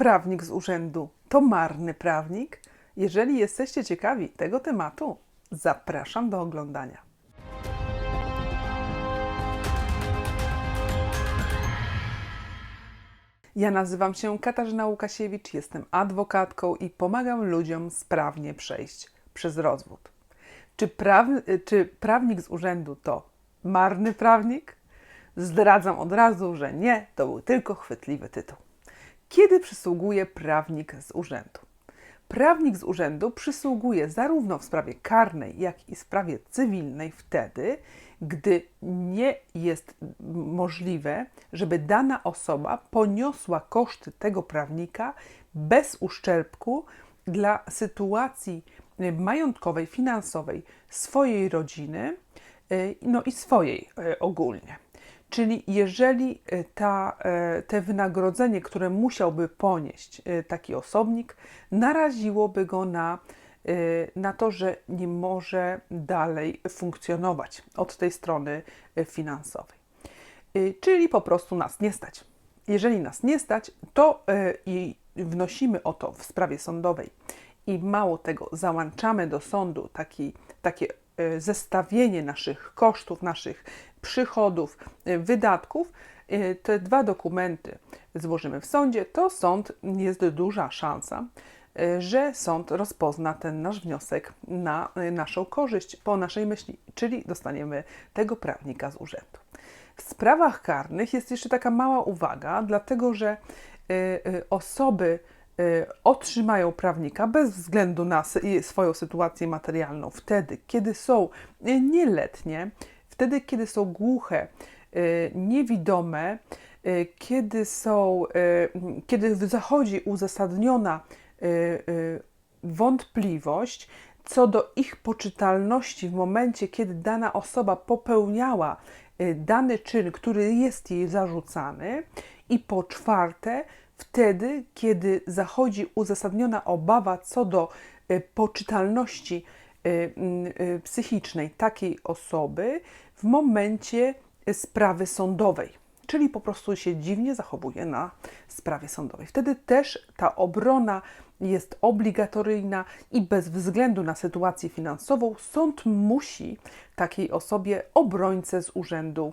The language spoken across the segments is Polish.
prawnik z urzędu to marny prawnik? Jeżeli jesteście ciekawi tego tematu, zapraszam do oglądania. Ja nazywam się Katarzyna Łukasiewicz, jestem adwokatką i pomagam ludziom sprawnie przejść przez rozwód. Czy, praw, czy prawnik z urzędu to marny prawnik? Zdradzam od razu, że nie, to był tylko chwytliwy tytuł. Kiedy przysługuje prawnik z urzędu? Prawnik z urzędu przysługuje zarówno w sprawie karnej, jak i w sprawie cywilnej wtedy, gdy nie jest możliwe, żeby dana osoba poniosła koszty tego prawnika bez uszczerbku dla sytuacji majątkowej, finansowej swojej rodziny, y, no i swojej y, ogólnie. Czyli jeżeli y, ta, te wynagrodzenie, które musiałby ponieść taki osobnik, naraziłoby go na, na to, że nie może dalej funkcjonować od tej strony finansowej. Czyli po prostu nas nie stać. Jeżeli nas nie stać, to i wnosimy o to w sprawie sądowej i mało tego, załączamy do sądu taki, takie zestawienie naszych kosztów, naszych przychodów, y, wydatków, y, te dwa dokumenty złożymy w sądzie, to sąd jest duża szansa, y, że sąd rozpozna ten nasz wniosek na naszą korzyść po naszej myśli, czyli dostaniemy tego prawnika z urzędu. W sprawach karnych jest jeszcze taka mała uwaga, dlatego że osoby otrzymają prawnika bez względu na swoją sytuację materialną. Wtedy, kiedy są nieletnie, wtedy, kiedy są głuche, y, niewidome, y, kiedy są, y, kiedy zachodzi uzasadniona wątpliwość co do ich poczytalności w momencie, kiedy dana osoba popełniała dany czyn, który jest jej zarzucany, i po czwarte, wtedy, kiedy zachodzi uzasadniona obawa co do poczytalności psychicznej takiej osoby, w momencie sprawy sądowej, czyli po prostu się dziwnie zachowuje na sprawie sądowej. Wtedy też ta obrona jest obligatoryjna i bez względu na sytuację finansową sąd musi takiej osobie obrońcę z urzędu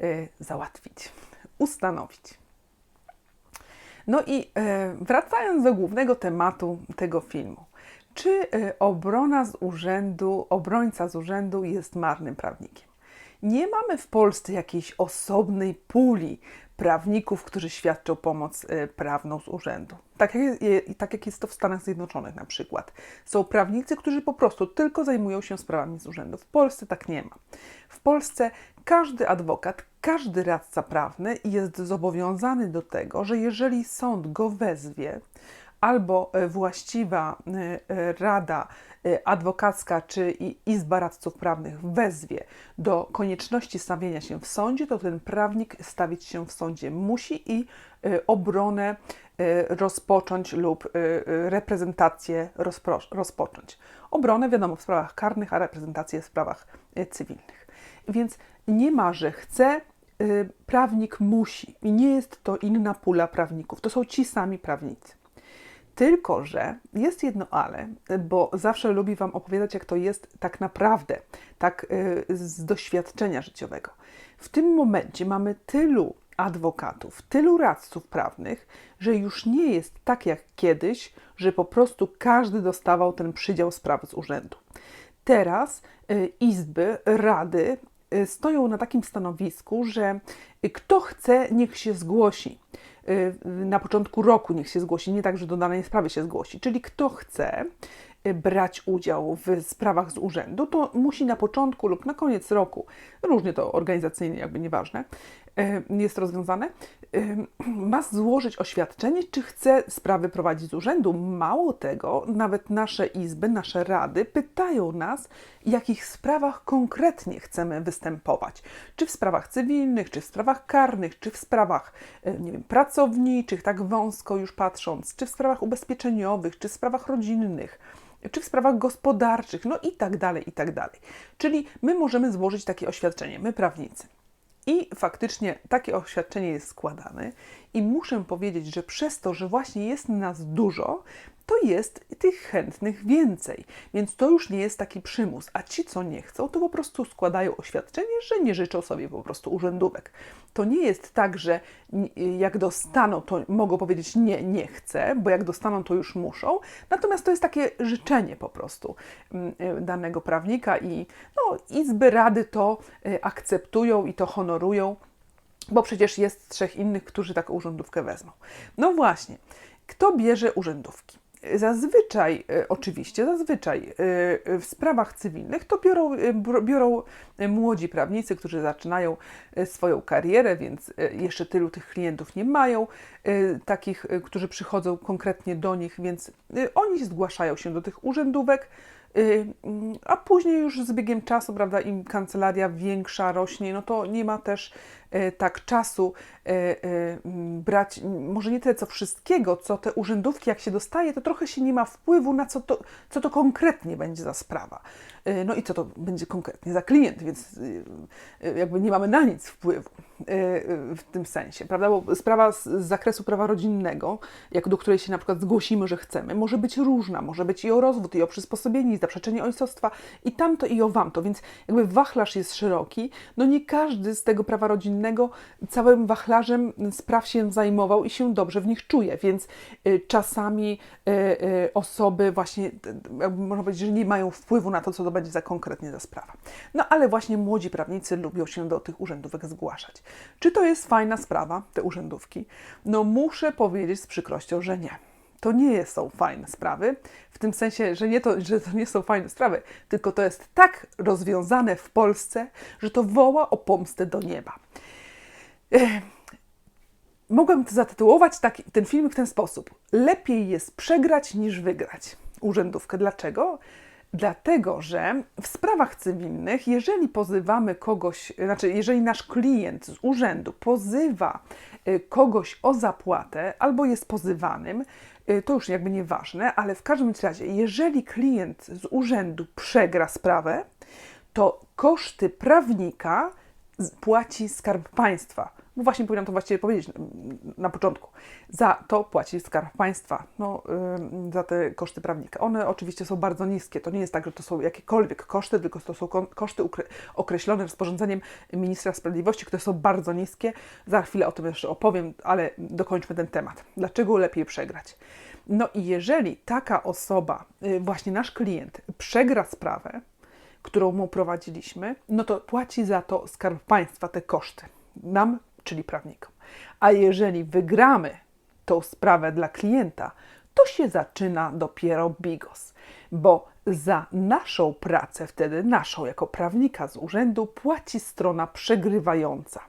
y, załatwić, ustanowić. No i y, wracając do głównego tematu tego filmu. Czy y, obrona z urzędu, obrońca z urzędu jest marnym prawnikiem? Nie mamy w Polsce jakiejś osobnej puli prawników, którzy świadczą pomoc y, prawną z urzędu. Tak jak, tak jak jest to w Stanach Zjednoczonych na przykład. Są prawnicy, którzy po prostu tylko zajmują się sprawami z urzędu. W Polsce tak nie ma. W Polsce każdy adwokat, każdy radca prawny jest zobowiązany do tego, że jeżeli sąd go wezwie, albo e, właściwa e, e, rada adwokacka czy Izba Radców Prawnych wezwie do konieczności stawienia się w sądzie, to ten prawnik stawić się w sądzie musi i obronę rozpocząć lub reprezentację rozpocząć. Obronę wiadomo w sprawach karnych, a reprezentację w sprawach cywilnych. Więc nie ma, że chce, prawnik musi. I nie jest to inna pula prawników. To są ci sami prawnicy. Tylko, że jest jedno ale, bo zawsze lubię Wam opowiadać, jak to jest tak naprawdę, tak y, z doświadczenia życiowego. W tym momencie mamy tylu adwokatów, tylu radców prawnych, że już nie jest tak jak kiedyś, że po prostu każdy dostawał ten przydział spraw z urzędu. Teraz y, izby, rady y, stoją na takim stanowisku, że kto chce, niech się zgłosi. Y, na początku roku niech się zgłosi, nie tak, że do danej sprawy się zgłosi. Czyli kto chce brać udział w sprawach z urzędu, to musi na początku lub na koniec roku, różnie to organizacyjnie, jakby nieważne, y, jest rozwiązane, ma złożyć oświadczenie, czy chce sprawy prowadzić z urzędu. Mało tego, nawet nasze izby, nasze rady pytają nas, w jakich sprawach konkretnie chcemy występować. Czy w sprawach cywilnych, czy w sprawach karnych, czy w sprawach nie wiem, pracowniczych, tak wąsko już patrząc, czy w sprawach ubezpieczeniowych, czy w sprawach rodzinnych czy w sprawach gospodarczych, no i tak dalej, i tak dalej. Czyli my możemy złożyć takie oświadczenie, my prawnicy. I faktycznie takie oświadczenie jest składane I muszę powiedzieć, że przez to, że właśnie jest nas dużo, to jest tych chętnych więcej. Więc to już nie jest taki przymus. A ci, co nie chcą, to po prostu składają oświadczenie, że nie życzą sobie po prostu urzędówek. To nie jest tak, że jak dostaną, to mogą powiedzieć nie, nie chcę, bo jak dostaną, to już muszą. Natomiast to jest takie życzenie po prostu mm, y, danego prawnika i no, Izby Rady to y, akceptują i to honorują bo przecież jest trzech innych, którzy taką urzędówkę wezmą. No właśnie, kto bierze urzędówki? Zazwyczaj, e, oczywiście, zazwyczaj e, w sprawach cywilnych to biorą, e, biorą młodzi prawnicy, którzy zaczynają swoją karierę, więc jeszcze tylu tych klientów nie mają, takich, którzy przychodzą konkretnie do nich, więc oni zgłaszają się do tych urzędówek. A później już z biegiem czasu, prawda, im kancelaria większa rośnie, no to nie ma też E, tak czasu e, e, brać, może nie tyle co wszystkiego, co te urzędówki, jak się dostaje, to trochę się nie ma wpływu na co to, co to konkretnie będzie za sprawa. No i co to będzie konkretnie za klient, więc jakby nie mamy na nic wpływu w tym sensie, prawda? Bo sprawa z zakresu prawa rodzinnego, jak do której się na przykład zgłosimy, że chcemy, może być różna, może być i o rozwód, i o przysposobienie, i zaprzeczenie ojcostwa, i tamto, i o wamto, więc jakby wachlarz jest szeroki, no nie każdy z tego prawa rodzinnego innego całym wachlarzem spraw się zajmował i się dobrze w nich czuje, więc y, czasami y, y, osoby właśnie, można powiedzieć, że nie mają wpływu na to, co to będzie za konkretnie za sprawa. No ale właśnie młodzi prawnicy lubią się do tych urzędówek zgłaszać. Czy to jest fajna sprawa, te urzędówki? No muszę powiedzieć z przykrością, że nie to nie są fajne sprawy, w tym sensie, że nie to, że to nie są fajne sprawy, tylko to jest tak rozwiązane w Polsce, że to woła o pomstę do nieba. Mogłem zatytułować taki, ten filmik w ten sposób. Lepiej jest przegrać niż wygrać urzędówkę. Dlaczego? Dlatego, że w sprawach cywilnych, jeżeli pozywamy kogoś, znaczy, jeżeli nasz klient z urzędu pozywa y, kogoś o zapłatę albo jest pozywanym, to już jakby nieważne, ale w każdym razie, jeżeli klient z urzędu przegra sprawę, to koszty prawnika płaci Skarb Państwa. No właśnie powinnam to właściwie powiedzieć na początku. Za to płaci Skarb Państwa, no, yy, za te koszty prawnika. One oczywiście są bardzo niskie. To nie jest tak, że to są jakiekolwiek koszty, tylko to są koszty określone rozporządzeniem ministra sprawiedliwości, które są bardzo niskie. Za chwilę o tym jeszcze opowiem, ale dokończmy ten temat. Dlaczego lepiej przegrać? No i jeżeli taka osoba, yy, właśnie nasz klient, przegra sprawę, którą mu prowadziliśmy, no to płaci za to Skarb Państwa te koszty. Nam, czyli prawnikom. A jeżeli wygramy tą sprawę dla klienta, to się zaczyna dopiero bigos, bo za naszą pracę, wtedy naszą jako prawnika z urzędu, płaci strona przegrywająca.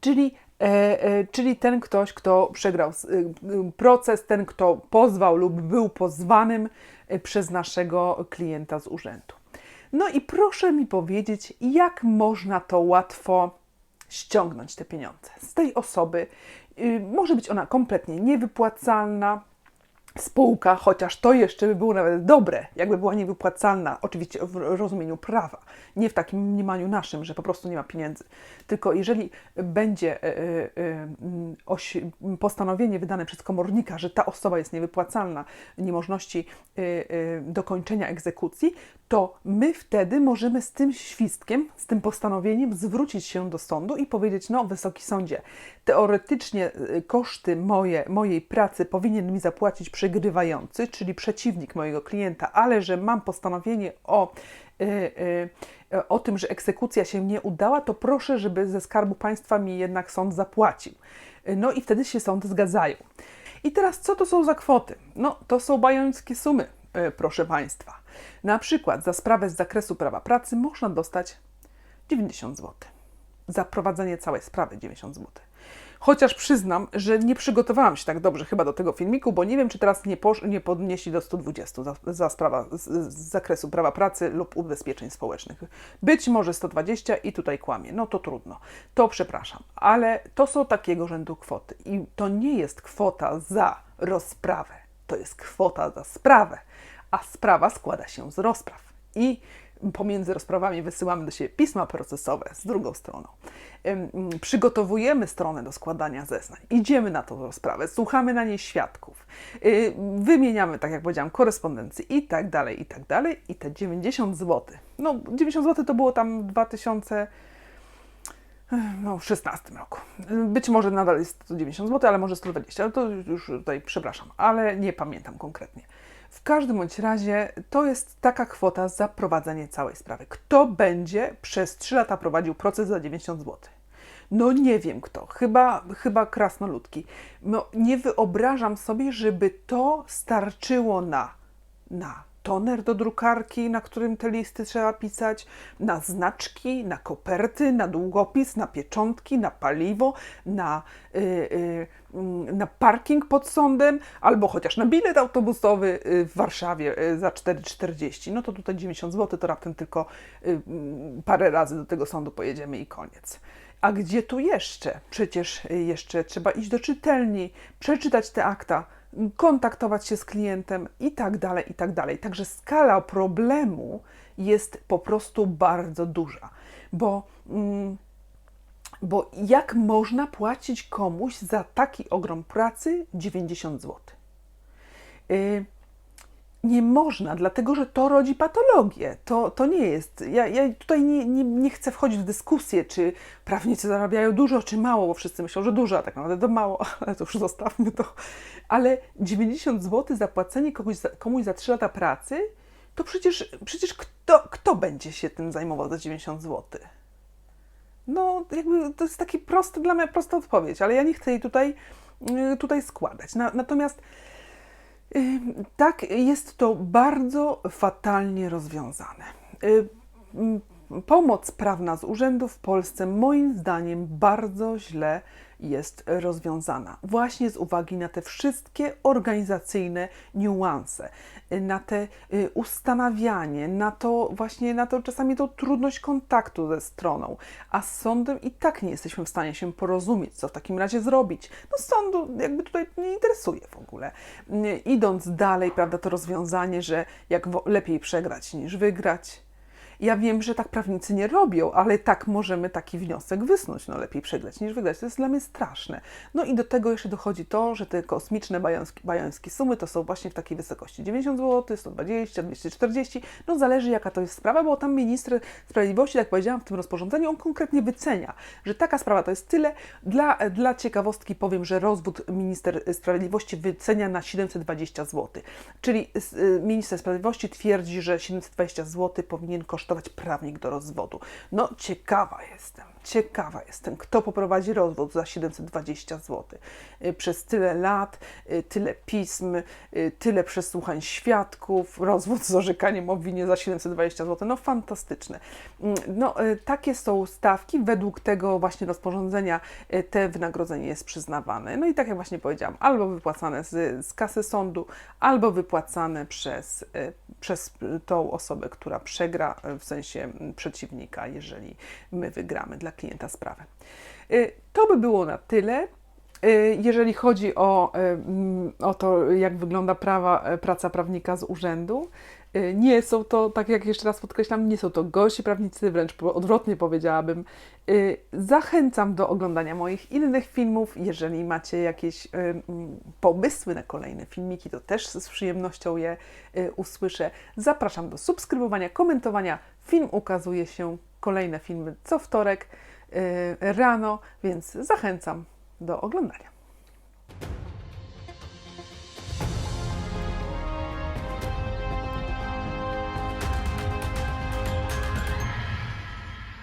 Czyli, e, e, czyli ten ktoś, kto przegrał e, proces, ten, kto pozwał lub był pozwanym e, przez naszego klienta z urzędu. No i proszę mi powiedzieć, jak można to łatwo ściągnąć te pieniądze z tej osoby. Yy, może być ona kompletnie niewypłacalna, spółka, chociaż to jeszcze by było nawet dobre, jakby była niewypłacalna, oczywiście w rozumieniu prawa, nie w takim mniemaniu naszym, że po prostu nie ma pieniędzy. Tylko jeżeli będzie e, e, e, postanowienie wydane przez komornika, że ta osoba jest niewypłacalna, niemożności dokończenia egzekucji, to my wtedy możemy z tym świstkiem, z tym postanowieniem zwrócić się do sądu i powiedzieć: No, wysoki sądzie, teoretycznie koszty moje, mojej pracy powinien mi zapłacić przegrywający, czyli przeciwnik mojego klienta, ale że mam postanowienie o, y, y, o tym, że egzekucja się nie udała, to proszę, żeby ze skarbu państwa mi jednak sąd zapłacił. No i wtedy się sądy zgadzają. I teraz co to są za kwoty? No to są bajońskie sumy, y, proszę Państwa. Na przykład za sprawę z zakresu prawa pracy można dostać 90 zł. Za prowadzenie całej sprawy 90 zł. Chociaż przyznam, że nie przygotowałam się tak dobrze chyba do tego filmiku, bo nie wiem, czy teraz nie, posz- nie podnieśli do 120 za, za sprawa z, z, zakresu prawa pracy lub ubezpieczeń społecznych. Być może 120 i tutaj kłamie. No to trudno. To przepraszam. Ale to są takiego rzędu kwoty. I to nie jest kwota za rozprawę. To jest kwota za sprawę. A sprawa składa się z rozpraw. I pomiędzy rozprawami wysyłamy do siebie pisma procesowe z drugą stroną. Mm, Przygotowujemy stronę do składania zeznań, idziemy na tą rozprawę, słuchamy na niej świadków, yy, wymieniamy, tak jak powiedziałam, korespondencję i tak dalej, i tak dalej. I te 90 zł, no 90 zł to było tam w 2000 no, w 16 roku. Być może nadal jest to 90 zł, ale może 120, ale to już tutaj przepraszam, ale nie pamiętam konkretnie. W każdym bądź razie to jest taka kwota za prowadzenie całej sprawy. Kto będzie przez 3 lata prowadził proces za 90 zł? No nie wiem kto, chyba, chyba krasnoludki. No, nie wyobrażam sobie, żeby to starczyło na, na toner do drukarki, na którym te listy trzeba pisać, na znaczki, na koperty, na długopis, na pieczątki, na paliwo, na, y, y, mm, na parking pod sądem, albo chociaż na bilet autobusowy y, w Warszawie y, za 4,40. No to tutaj 90 zł, to raptem tylko y, mm, parę razy do tego sądu pojedziemy i koniec. A gdzie tu jeszcze? Przecież jeszcze trzeba iść do czytelni, przeczytać te akta, kontaktować się z klientem i tak dalej, i tak dalej. Także skala problemu jest po prostu bardzo duża, bo, mm, bo jak można płacić komuś za taki ogrom pracy 90 zł? Y, nie można, dlatego że to rodzi patologię. To, to nie jest. Ja, ja tutaj nie, nie, nie chcę wchodzić w dyskusję, czy prawnicy zarabiają dużo, czy mało, bo wszyscy myślą, że dużo, a tak naprawdę to mało, ale to już zostawmy to. Ale 90 zł zapłacenie komuś za, komuś za 3 lata pracy, to przecież, przecież kto, kto będzie się tym zajmował za 90 zł? No, jakby to jest taki prosty dla mnie, prosta odpowiedź, ale ja nie chcę jej tutaj, y, tutaj składać. Na, natomiast y, tak, jest to bardzo fatalnie rozwiązane. Pomoc prawna z urzędu w Polsce moim zdaniem bardzo źle jest rozwiązana. Właśnie z uwagi na te wszystkie organizacyjne niuanse, na te y, ustanawianie, na to właśnie na to czasami tą trudność kontaktu ze stroną. A z sądem i tak nie jesteśmy w stanie się porozumieć, co w takim razie zrobić. No sądu jakby tutaj nie interesuje w ogóle. Y, Idąc dalej, prawda, to rozwiązanie, że jak lepiej przegrać niż wygrać. Ja wiem, że tak prawnicy nie robią, ale tak możemy taki wniosek wysnuć. No lepiej przegrać niż wygrać. To jest dla mnie straszne. No i do tego jeszcze dochodzi to, że te kosmiczne bajońskie sumy to są właśnie w takiej wysokości 90 zł, 120, 240. No zależy jaka to jest sprawa, bo tam minister sprawiedliwości, jak powiedziałam w tym rozporządzeniu, on konkretnie wycenia, że taka sprawa to jest tyle. Dla, dla ciekawostki powiem, że rozwód minister sprawiedliwości wycenia na 720 zł. Czyli y, minister sprawiedliwości twierdzi, że 720 zł powinien kosztować prawnik do rozwodu. No ciekawa jestem, ciekawa jestem, kto poprowadzi rozwód za 720 zł. Y, Przez tyle lat, y, tyle pism, y, tyle przesłuchań świadków, rozwód z orzekaniem o winie za 720 zł. No fantastyczne. Mm, No takie są stawki, według tego właśnie rozporządzenia te wynagrodzenie jest przyznawane. No i tak jak właśnie powiedziałam, albo wypłacane z, z kasy sądu, albo wypłacane przez, przez tą osobę, która przegra, y, w sensie przeciwnika, jeżeli my wygramy dla klienta sprawę. Y, To by było na tyle. Y, Jeżeli chodzi o, o to, jak wygląda prawa, e, praca prawnika z urzędu, nie są to, tak jak jeszcze raz podkreślam, nie są to gości prawnicy, wręcz odwrotnie powiedziałabym. Y, Zachęcam do oglądania moich innych filmów. Jeżeli macie jakieś y, pomysły na kolejne filmiki, to też z przyjemnością je y, usłyszę. Zapraszam do subskrybowania, komentowania. Film ukazuje się, kolejne filmy co wtorek y, rano, więc zachęcam do oglądania.